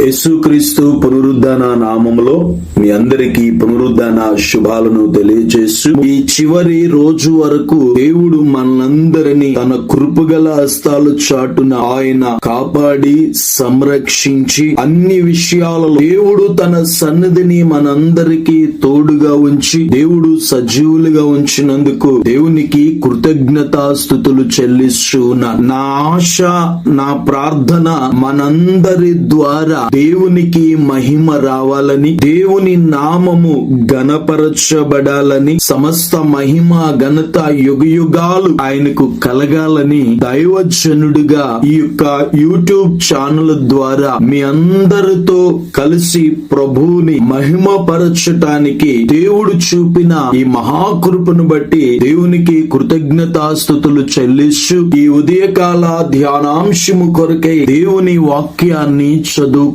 యేసుక్రీస్తు పునరుద్ధాన నామములో మీ అందరికీ పునరుద్ధాన శుభాలను తెలియజేస్తూ ఈ చివరి రోజు వరకు దేవుడు మనందరినీ తన కృపగల హస్తాలు చాటున ఆయన కాపాడి సంరక్షించి అన్ని విషయాలలో దేవుడు తన సన్నిధిని మనందరికీ తోడుగా ఉంచి దేవుడు సజీవులుగా ఉంచినందుకు దేవునికి కృతజ్ఞతాస్థుతులు చెల్లిస్తూ నా ఆశ నా ప్రార్థన మనందరి ద్వారా దేవునికి మహిమ రావాలని దేవుని నామము గణపరచబడాలని సమస్త మహిమ ఘనత యుగయుగాలు ఆయనకు కలగాలని దైవజనుడిగా ఈ యొక్క యూట్యూబ్ ఛానల్ ద్వారా మీ అందరితో కలిసి ప్రభువుని మహిమపరచటానికి దేవుడు చూపిన ఈ మహాకృపను బట్టి దేవునికి కృతజ్ఞతాస్థుతులు చెల్లిస్తూ ఈ ఉదయకాల ధ్యానాంశము కొరకై దేవుని వాక్యాన్ని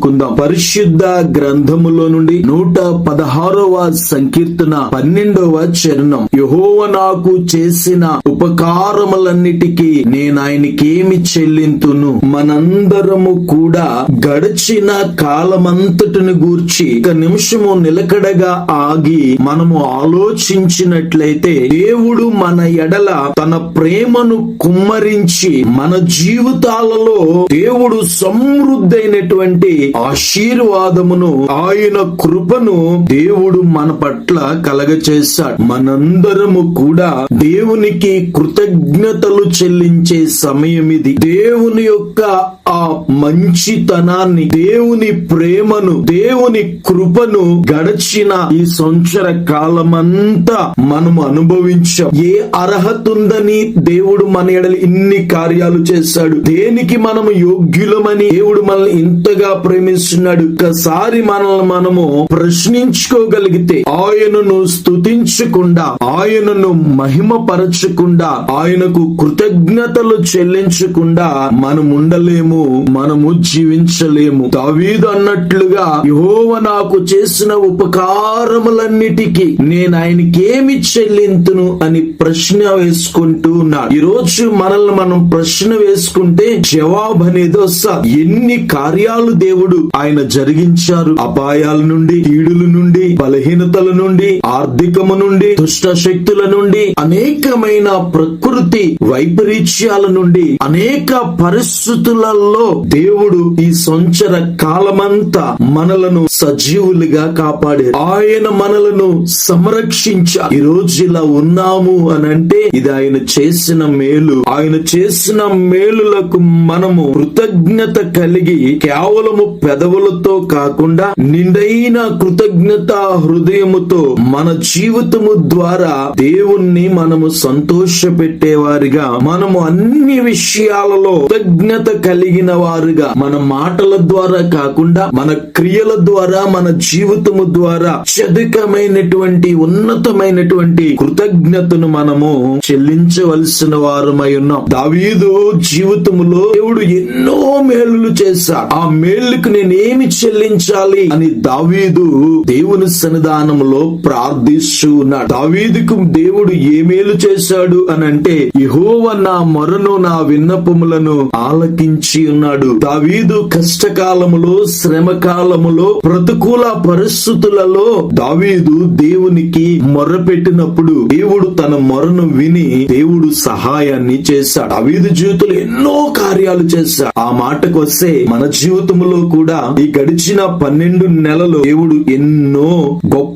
చదువుకుందాం. పరిశుద్ధ గ్రంథములో నుండి నూట పదహారవ సంకీర్తన పన్నెండవ చరణం. యహోవ నాకు చేసిన ఉపకారములన్నిటికీ నేను ఆయనకేమి చెల్లింతును? మనందరము కూడా గడిచిన కాలమంతటిని గూర్చి ఒక నిమిషము నిలకడగా ఆగి మనము ఆలోచించినట్లయితే దేవుడు మన ఎడల తన ప్రేమను కుమ్మరించి మన జీవితాలలో దేవుడు సమృద్ధైనటువంటి ఆశీర్వాదమును ఆయన కృపను దేవుడు మన పట్ల కలగచేశాడు. మనందరము కూడా దేవునికి కృతజ్ఞతలు చెల్లించే సమయం ఇది. దేవుని యొక్క ఆ మంచితనాన్ని దేవుని ప్రేమను దేవుని కృపను గడిచిన ఈ సంవత్సర కాలమంతా మనము అనుభవించాం. ఏ అర్హత ఉందని దేవుడు మన ఎడలి ఇన్ని కార్యాలు చేశాడు. దేనికి మనము యోగ్యులమని దేవుడు మనల్ని ఇంతగా ప్రేమ ప్రేమిస్తున్నాడు ఒక్కసారి మనల్ని మనము ప్రశ్నించుకోగలిగితే ఆయనను స్తుతించకుండా ఆయనను మహిమపరచకుండా ఆయనకు కృతజ్ఞతలు చెల్లించకుండా మనం ఉండలేము మనము జీవించలేము. దావీదు అన్నట్లుగా యహోవ నాకు చేసిన ఉపకారములన్నిటికీ నేను ఆయనకేమి చెల్లింతును అని ప్రశ్న వేసుకుంటూ ఉన్నాడు. ఈ రోజు మనల్ని మనం ప్రశ్న వేసుకుంటే జవాబు అనేది వస్తా ఎన్ని కార్యాలు దేవుడు ఆయన జరిగించారు అపాయాల నుండి కీడుల నుండి బలహీనతల నుండి ఆర్థికము నుండి దుష్ట శక్తుల నుండి అనేకమైన ప్రకృతి వైపరీత్యాల నుండి అనేక పరిస్థితులలో దేవుడు ఈ సంచర కాలమంతా మనలను సజీవులుగా కాపాడారు. ఆయన మనలను సంరక్షించారు. ఈ రోజు ఇలా ఉన్నాము అని అంటే ఇది ఆయన చేసిన మేలు. ఆయన చేసిన మేలులకు మనము కృతజ్ఞత కలిగి కేవలము పెదవులతో కాకుండా నిండైన కృతజ్ఞత హృదయముతో మన జీవితము ద్వారా దేవుణ్ణి మనము సంతోష పెట్టేవారిగా మనము అన్ని విషయాలలో కృతజ్ఞత కలిగిన వారుగా మన మాటల ద్వారా కాకుండా మన క్రియల ద్వారా మన జీవితము ద్వారా అత్యధికమైనటువంటి ఉన్నతమైనటువంటి కృతజ్ఞతను మనము చెల్లించవలసిన వారమై ఉన్నాం. దావీదు జీవితములో దేవుడు ఎన్నో మేలులు చేశాడు. ఆ మేలు మేలుకు నేనేమి చెల్లించాలి? అని దావీదు దేవుని సన్నిధానంలో ప్రార్థిస్తూ ఉన్నాడు దావీదుకు దేవుడు ఏ మేలు చేశాడు అని అంటే యహోవ నా మొరను నా విన్నపములను ఆలకించి ఉన్నాడు. దావీదు కష్టకాలములో శ్రమ కాలములో ప్రతికూల పరిస్థితులలో దావీదు దేవునికి మొర్రపెట్టినప్పుడు దేవుడు తన మొరను విని దేవుడు సహాయాన్ని చేశాడు. దావీదు జీవితంలో ఎన్నో కార్యాలు చేశాడు. ఆ మాటకు వస్తే మన జీవితంలో కూడా ఈ గడిచిన పన్నెండు నెలలు దేవుడు ఎన్నో గొప్ప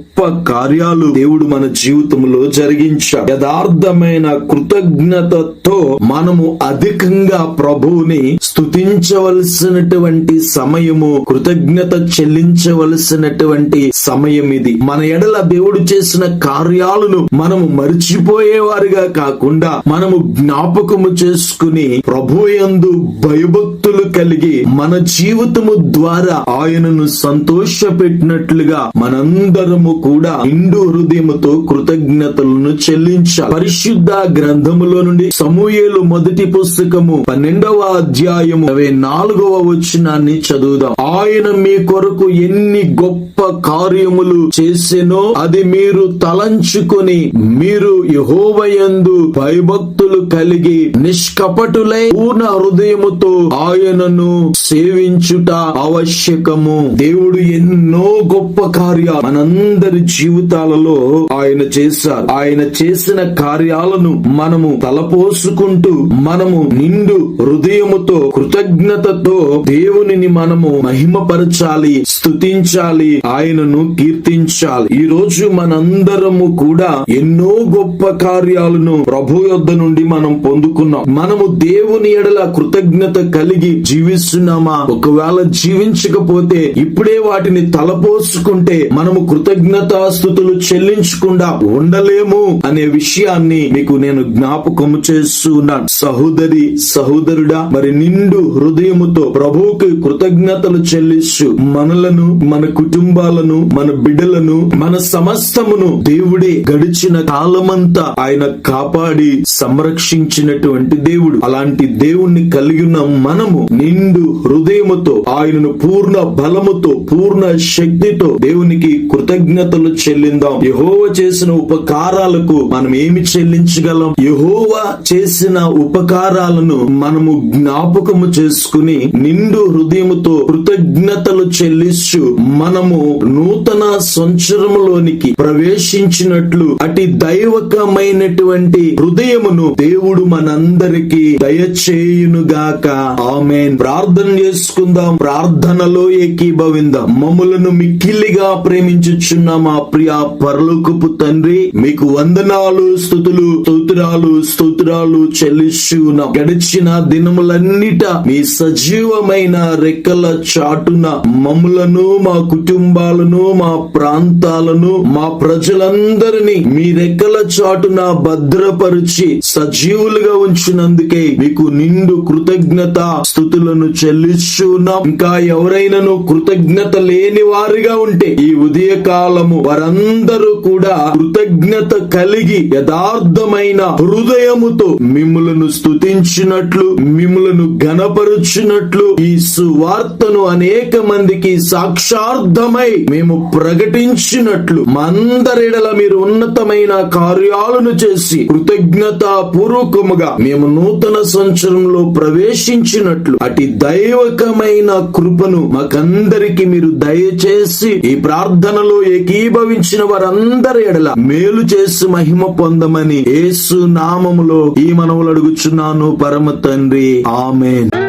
కార్యాలు దేవుడు మన జీవితంలో జరిగించాడు. యథార్థమైన కృతజ్ఞతతో మనము అధికంగా ప్రభువుని స్తుతించవలసినటువంటి సమయము కృతజ్ఞత చెల్లించవలసినటువంటి సమయం ఇది. మన ఎడల దేవుడు చేసిన కార్యాలను మనము మర్చిపోయేవారుగా కాకుండా మనము జ్ఞాపకము చేసుకుని ప్రభు యందు భక్తులు కలిగి మన జీవితము ద్వారా ఆయనను సంతోష పెట్టినట్లుగా మనందరము కూడా నిండు హృదయముతో కృతజ్ఞతలను చెల్లించాలి. పరిశుద్ధ గ్రంథములో నుండి సమూహలు మొదటి పుస్తకము పన్నెండవ అధ్యాయము ఇరవై నాలుగవ వచనాన్ని చదువుదాం. ఆయన మీ కొరకు ఎన్ని గొప్ప కార్యములు చేసెనో అది మీరు తలంచుకొని మీరు యహోవయందు భయభక్తులు కలిగి నిష్కపటులై పూర్ణ హృదయముతో ఆయన ఆయనను సేవించుట ఆవశ్యకము. దేవుడు ఎన్నో గొప్ప కార్యాలు మనందరి జీవితాలలో ఆయన చేశారు. ఆయన చేసిన కార్యాలను మనము తలపోసుకుంటూ మనము నిండు హృదయముతో కృతజ్ఞతతో దేవునిని మనము మహిమపరచాలి స్తుతించాలి ఆయనను కీర్తించాలి. ఈ రోజు మనందరము కూడా ఎన్నో గొప్ప కార్యాలను ప్రభు యొద్ద నుండి మనం పొందుకున్నాం. మనము దేవుని ఎడల కృతజ్ఞత కలిగి జీవిస్తున్నామా? ఒకవేళ జీవించకపోతే ఇప్పుడే వాటిని తలపోసుకుంటే మనము కృతజ్ఞతాస్థుతులు చెల్లించకుండా ఉండలేము అనే విషయాన్ని మీకు నేను జ్ఞాపకము చేస్తున్నాను సహోదరి సహోదరుడా మరి నిండు హృదయముతో ప్రభువుకి కృతజ్ఞతలు చెల్లిస్తూ మనలను మన కుటుంబాలను మన బిడ్డలను మన సమస్తమును దేవుడే గడిచిన కాలమంతా ఆయన కాపాడి సంరక్షించినటువంటి దేవుడు. అలాంటి దేవుణ్ణి కలిగి ఉన్న మనము నిండు హృదయముతో ఆయనను పూర్ణ బలముతో పూర్ణ శక్తితో దేవునికి కృతజ్ఞతలు చెల్లిందాం. యహోవ చేసిన ఉపకారాలకు మనం ఏమి చెల్లించగలం? యహోవ చేసిన ఉపకారాలను మనము జ్ఞాపకము చేసుకుని నిండు హృదయముతో కృతజ్ఞతలు చెల్లిస్తూ మనము నూతన సంవత్సరములోనికి ప్రవేశించినట్లు అటి దైవకమైనటువంటి హృదయమును దేవుడు మనందరికీ దయచేయునుగాక. ఆ ఆమెన్. ప్రార్థన చేసుకుందాం. ప్రార్థనలో ఏకీభవిందాం. మమ్మలను మిక్కిలిగా ప్రేమించుచున్న మా ప్రియ పరలోకపు తండ్రి మీకు వందనాలు స్థుతులు స్తోత్రాలు స్తోత్రాలు చెల్లిస్తున్నాం గడిచిన దినములన్నిట మీ సజీవమైన రెక్కల చాటున మమ్మలను మా కుటుంబాలను మా ప్రాంతాలను మా ప్రజలందరినీ మీ రెక్కల చాటున భద్రపరిచి సజీవులుగా ఉంచినందుకే మీకు నిండు కృతజ్ఞత స్థుతులను చెల్లిస్తున్నాం ఇంకా ఎవరైనాను కృతజ్ఞత లేని వారిగా ఉంటే ఈ ఉదయ కాలము వారందరూ కూడా కృతజ్ఞత కలిగి యథార్థమైన హృదయముతో మిమ్ములను స్తుతించినట్లు మిమ్ములను గణపరుచినట్లు ఈ సువార్తను అనేక మందికి సాక్షార్థమై మేము ప్రకటించినట్లు మందరిడల మీరు ఉన్నతమైన కార్యాలను చేసి కృతజ్ఞత పూర్వకముగా మేము నూతన సంవత్సరంలో ప్రవేశించినట్లు అటు దైవకమైన కృపను మాకందరికి మీరు దయచేసి ఈ ప్రార్థనలో ఏకీభవించిన వారందరి ఎడల మేలు చేసి మహిమ పొందమని యేసు నామములో ఈ మనవులు అడుగుచున్నాను పరమ తండ్రి. ఆమెన్.